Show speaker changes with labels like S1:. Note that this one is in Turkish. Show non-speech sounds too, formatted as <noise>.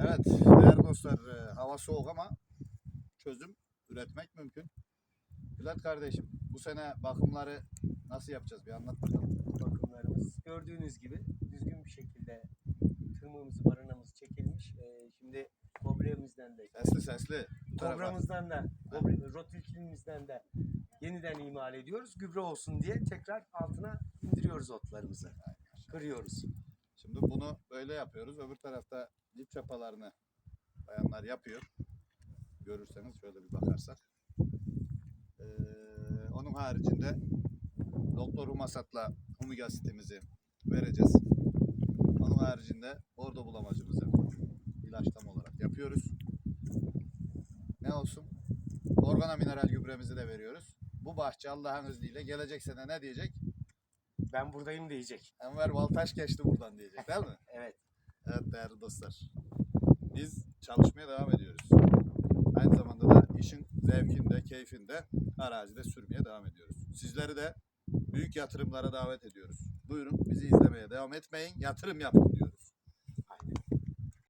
S1: Evet değerli dostlar e, hava soğuk ama çözüm üretmek mümkün. Bülent kardeşim bu sene bakımları nasıl yapacağız bir anlat bakalım.
S2: bakımlarımız. Gördüğünüz gibi düzgün bir şekilde tırmığımızı, baranamız çekilmiş. Ee, şimdi kobremizden de,
S1: Sesli sesli.
S2: Kobramızdan da, rotilkilimizden de yeniden imal ediyoruz. Gübre olsun diye tekrar altına indiriyoruz otlarımızı. Kırıyoruz.
S1: Şimdi bunu böyle yapıyoruz. Öbür tarafta dip çapalarını bayanlar yapıyor. Görürseniz şöyle bir bakarsak. Ee, onun haricinde Doktor Humasat'la humig asitimizi vereceğiz. Onun haricinde orada bulamacımızı ilaçlama olarak yapıyoruz. Ne olsun? Organa mineral gübremizi de veriyoruz. Bu bahçe Allah'ın izniyle gelecek sene ne diyecek?
S2: Ben buradayım diyecek.
S1: Enver Baltaş geçti buradan diyecek değil mi? <laughs>
S2: Evet.
S1: Evet değerli dostlar. Biz çalışmaya devam ediyoruz. Aynı zamanda da işin zevkinde, keyfinde arazide sürmeye devam ediyoruz. Sizleri de büyük yatırımlara davet ediyoruz. Buyurun bizi izlemeye devam etmeyin, yatırım yapın